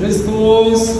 Христос,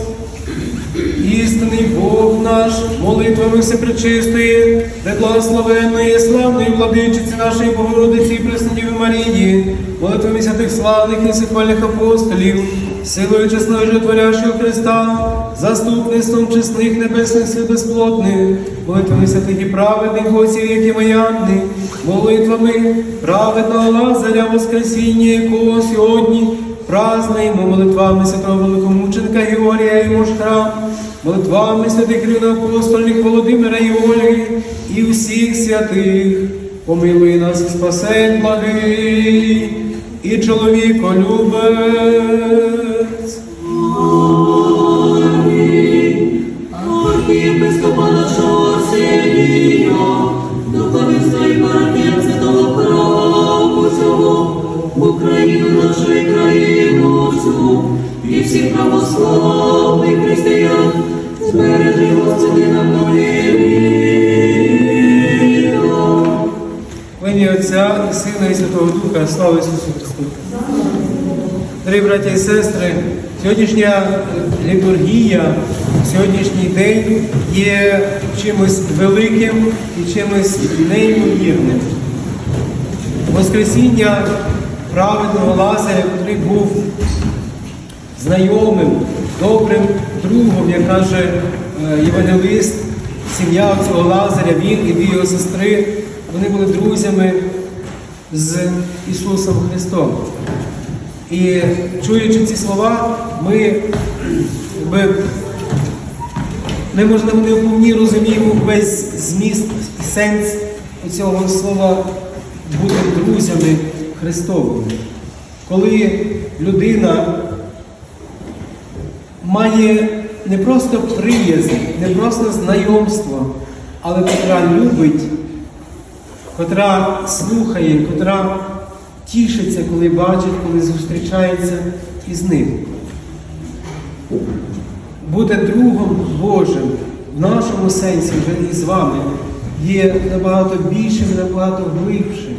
істинний Бог наш, молитвами всепречистої, благословенної, славної владичиці нашої Богородиці і Преснодіви Марії, молитвами святих славних і всехвальних апостолів, силою чесної животворящого Христа, заступництвом чесних небесних сил безплотних, молитвами святих і праведних отців, як і Маянни, молитвами праведного Лазаря, Воскресіння, якого сьогодні празднуємо молитвами святого великомученика Георгія і Мушка, молитвами святих рівноапостольних Володимира і Ольги і всіх святих. Помилуй нас, спасень благий і чоловіко любець. Всіх православних християн, збережи Господи на многі літа. В ім'я Отця і Сина і Святого Духа, слава Ісусу Христу. Дорогі браті і сестри, сьогоднішня е, літургія, сьогоднішній день є чимось великим і чимось неймовірним. Воскресіння праведного Лазаря, який був знайомим, добрим другом, як каже е, євангелист, сім'я цього Лазаря, він і дві його сестри, вони були друзями з Ісусом Христом. І чуючи ці слова, ми якби, ми, можливо, не вповні розуміємо весь зміст і сенс цього слова бути друзями Христовими. Коли людина має не просто приязнь, не просто знайомство, але котра любить, котра слухає, котра тішиться, коли бачить, коли зустрічається із ним. Бути другом Божим в нашому сенсі вже із вами є набагато більшим, набагато глибшим.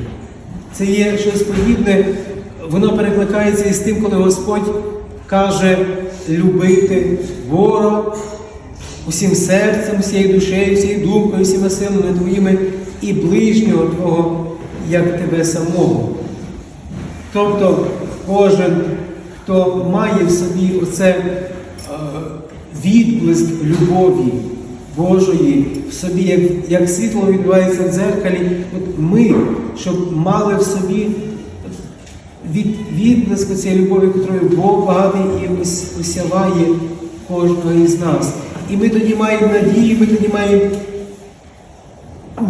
Це є щось подібне, воно перекликається із тим, коли Господь каже любити ворог усім серцем, всією душею, всією думкою, всіма силами твоїми і ближнього Твого, як тебе самого. Тобто кожен, хто має в собі оце е, відблиск любові Божої в собі, як, як світло відбувається в дзеркалі, от ми, щоб мали в собі від, відблиску цієї любові, якою Бог багатий і ос- осяває кожного із нас. І ми тоді маємо надію, ми тоді маємо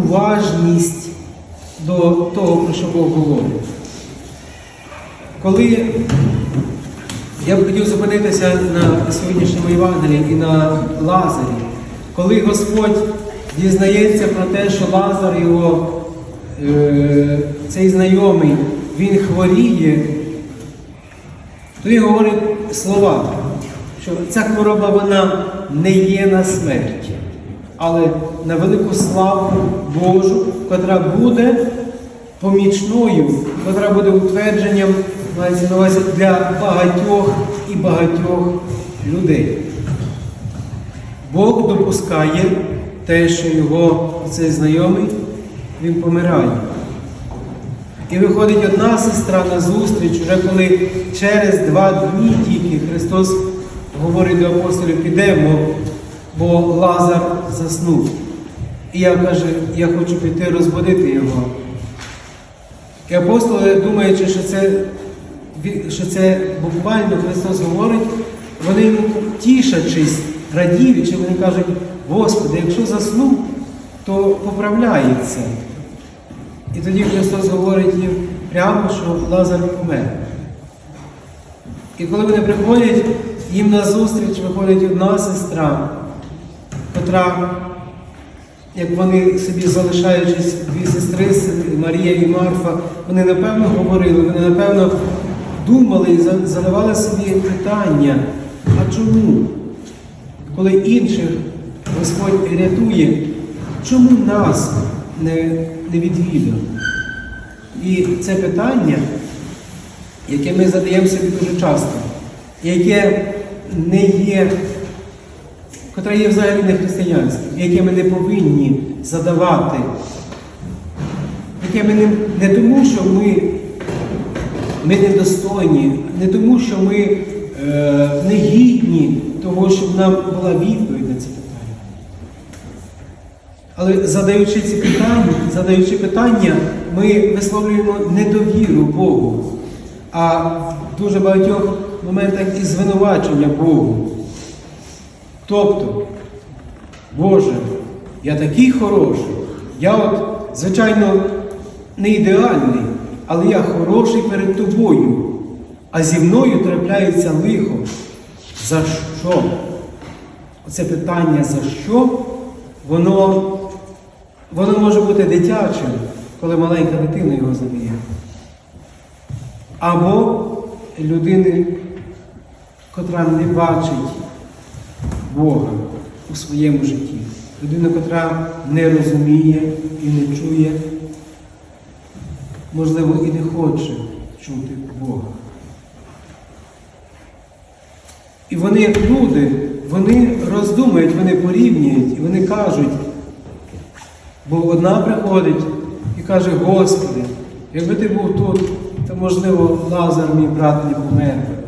уважність до того, про що Бог говорить. Коли я б хотів зупинитися на сьогоднішньому Євангелії і на Лазарі, коли Господь дізнається про те, що Лазар його, е, цей знайомий, він хворіє, то він говорить слова, що ця хвороба вона не є на смерть, але на велику славу Божу, котра буде помічною, котра буде утвердженням для багатьох і багатьох людей. Бог допускає те, що його цей знайомий, він помирає. І виходить одна сестра на зустріч, вже коли через два дні тільки Христос говорить до апостолів, підемо, бо Лазар заснув. І я каже, я хочу піти розбудити його. І апостоли, думаючи, що це, що це буквально Христос говорить, вони йому тішачись, радіючи, вони кажуть, Господи, якщо заснув, то поправляється. І тоді Христос говорить їм прямо, що Лазар помер. І коли вони приходять, їм на зустріч виходить одна сестра, котра, як вони собі залишаючись дві сестри, Марія і Марфа, вони напевно говорили, вони напевно думали і задавали собі питання, а чому? Коли інших Господь рятує, чому нас не, не відвідав? І це питання, яке ми задаємо собі дуже часто, яке не є, котре є взагалі не християнським, яке ми не повинні задавати, яке ми не, не тому, що ми, ми недостойні, не тому, що ми е, не того, щоб нам була відповідь. Але задаючи ці питання, задаючи питання, ми висловлюємо недовіру Богу, а в дуже багатьох моментах і звинувачення Богу. Тобто, Боже, я такий хороший, я от, звичайно, не ідеальний, але я хороший перед тобою, а зі мною трапляється лихо. За що? Оце питання за що, воно, воно може бути дитячим, коли маленька дитина його задає. Або людини, котра не бачить Бога у своєму житті. Людина, котра не розуміє і не чує, можливо, і не хоче чути Бога. І вони, як люди, вони роздумують, вони порівнюють, і вони кажуть, бо одна приходить і каже, Господи, якби ти був тут, то можливо Лазар, мій брат, не помер. би».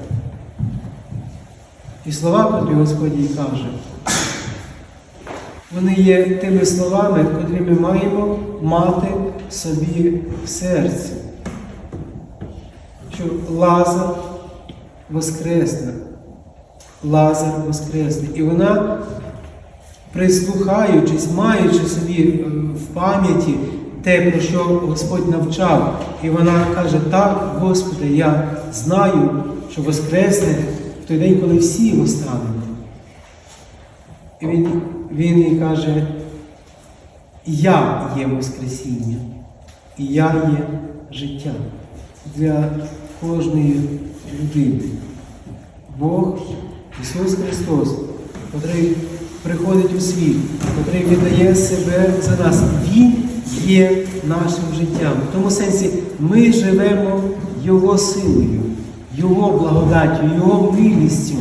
І слова, котрі Господь каже, вони є тими словами, котрі ми маємо мати собі в серці. Що Лазар воскресне. Лазар воскресне. І вона, прислухаючись, маючи собі е, в пам'яті те, про що Господь навчав, і вона каже, так, Господи, я знаю, що воскресне в той день, коли всі востануть. І він, він їй каже, я є Воскресіння, і я є життя для кожної людини. Бог, Ісус Христос, котрий приходить у світ, котрий віддає себе за нас, Він є нашим життям. В тому сенсі ми живемо Його силою, Його благодаттю, Його милістю.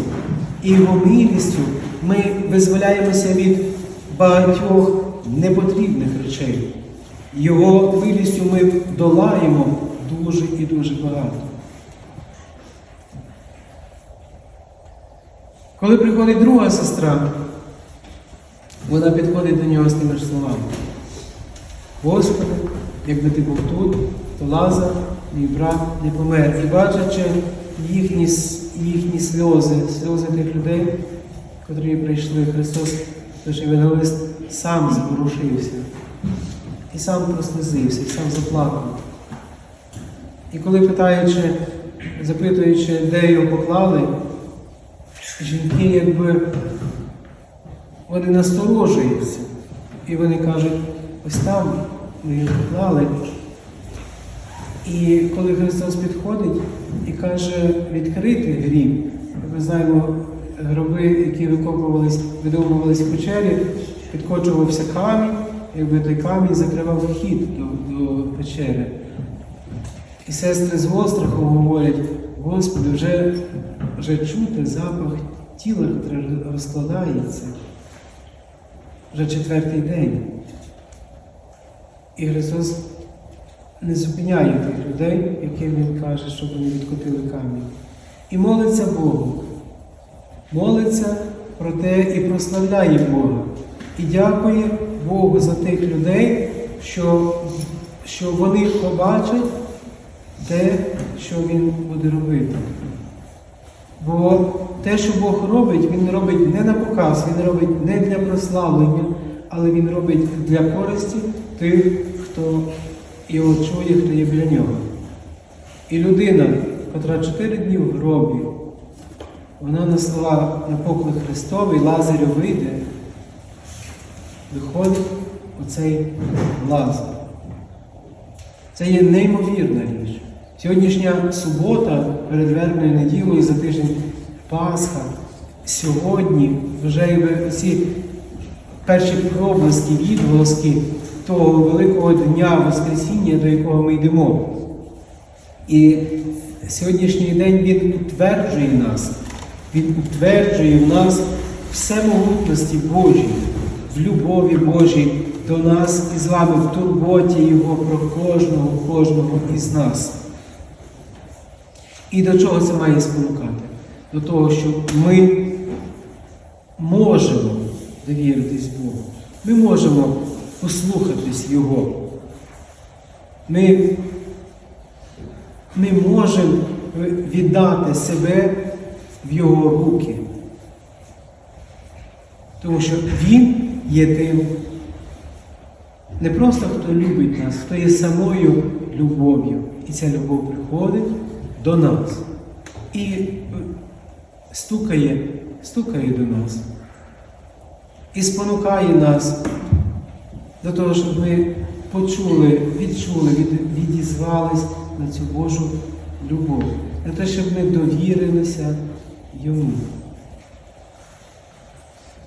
І Його милістю ми визволяємося від багатьох непотрібних речей. Його милістю ми долаємо дуже і дуже багато. Коли приходить друга сестра, вона підходить до нього з тими ж словами. Господи, якби ти був тут, то Лазар, мій брат, не помер. І бачачи їхні, їхні сльози, сльози тих людей, котрі прийшли, Христос, лише Євангелист, сам зворушився. І сам прослизився, і сам заплакав. І коли питаючи, запитуючи, де його поклали, жінки якби вони насторожуються. І вони кажуть, ось там ми його поклали. І коли Христос підходить і каже відкрити гріб, ми знаємо, гроби, які викопувались, видовбувались в печері, підкочувався камінь, якби той камінь закривав вхід до, до печери. І сестри з острахом говорять, Господи, вже, вже чути запах тіла, яке розкладається. Вже четвертий день. І Христос не зупиняє тих людей, яким Він каже, щоб вони відкотили камінь. І молиться Богу. Молиться про те і прославляє Бога. І дякує Богу за тих людей, що, що вони побачать те, що Він буде робити. Бо те, що Бог робить, Він робить не на показ, Він робить не для прославлення, але Він робить для користі тих, хто його чує, хто є біля нього. І людина, котра чотири дні в гробі, вона на слова на поклик Христовий, Лазарю вийде, виходить оцей Лазар. Це є неймовірна річ. Сьогоднішня субота перед вербною неділею за тиждень Пасха. Сьогодні вже ці перші проблиски, відголоски того великого дня Воскресіння, до якого ми йдемо. І сьогоднішній день він підтверджує нас Він утверджує в нас всемогутності Божій, в любові Божій до нас і з вами в турботі Його про кожного, кожного із нас. І до чого це має спонукати? До того, що ми можемо довіритись Богу. Ми можемо послухатись Його. Ми, ми можемо віддати себе в Його руки. Тому що Він є тим, не просто хто любить нас, хто є самою любов'ю. І ця любов приходить до нас і стукає, стукає до нас. І спонукає нас до того, щоб ми почули, відчули, від, відізвались на цю Божу любов, на те, щоб ми довірилися йому.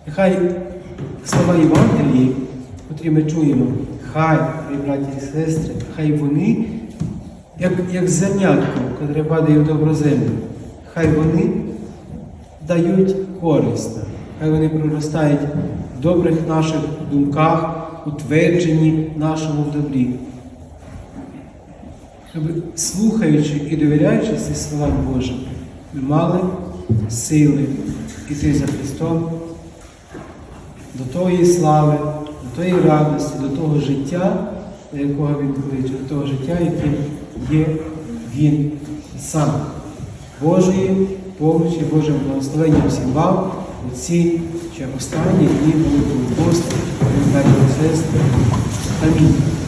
Нехай слова Євангелії, котрі ми чуємо, хай, браті і сестри, хай вони, як, як зернятко, котре падає в добру землю, хай вони дають користь, хай вони проростають в добрих наших думках, утверджені нашому в добрі. Щоб, слухаючи і довіряючи ці слова Божим, ми мали сили іти за Христом до тої слави, до тої радості, до того життя, до якого Він кличе, до того життя, яким є Він сам. Божої помочі, Божим благословенням всім вам у ці ще останні дні Великого посту, сестри. Амінь.